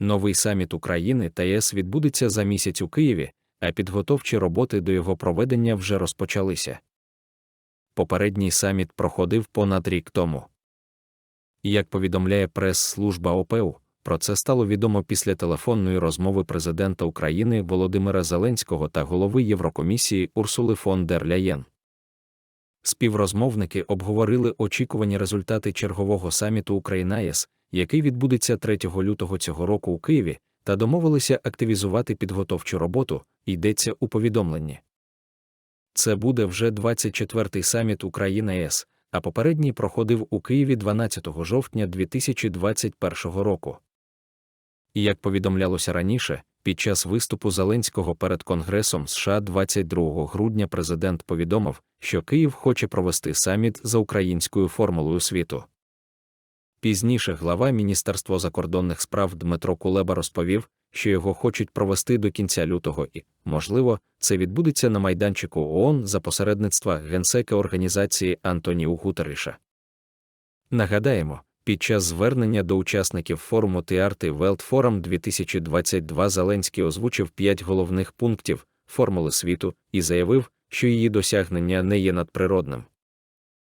Новий саміт України та ЄС відбудеться за місяць у Києві, а підготовчі роботи до його проведення вже розпочалися. Попередній саміт проходив понад рік тому. Як повідомляє прес-служба ОПЕУ, про це стало відомо після телефонної розмови президента України Володимира Зеленського та голови Єврокомісії Урсули фон дер Ляєн. Співрозмовники обговорили очікувані результати чергового саміту Україна ЄС, який відбудеться 3 лютого цього року у Києві, та домовилися активізувати підготовчу роботу, йдеться у повідомленні. Це буде вже 24-й саміт Україна ЄС, а попередній проходив у Києві 12 жовтня 2021 року. І як повідомлялося раніше, під час виступу Зеленського перед Конгресом США 22 грудня президент повідомив, що Київ хоче провести саміт за українською формулою світу. Пізніше глава Міністерства закордонних справ Дмитро Кулеба розповів, що його хочуть провести до кінця лютого і, можливо, це відбудеться на майданчику ООН за посередництва генсека організації Антоніу Гутериша. Нагадаємо, під час звернення до учасників форуму Тіарти Велт Forum 2022 Зеленський озвучив п'ять головних пунктів формули світу і заявив, що її досягнення не є надприродним.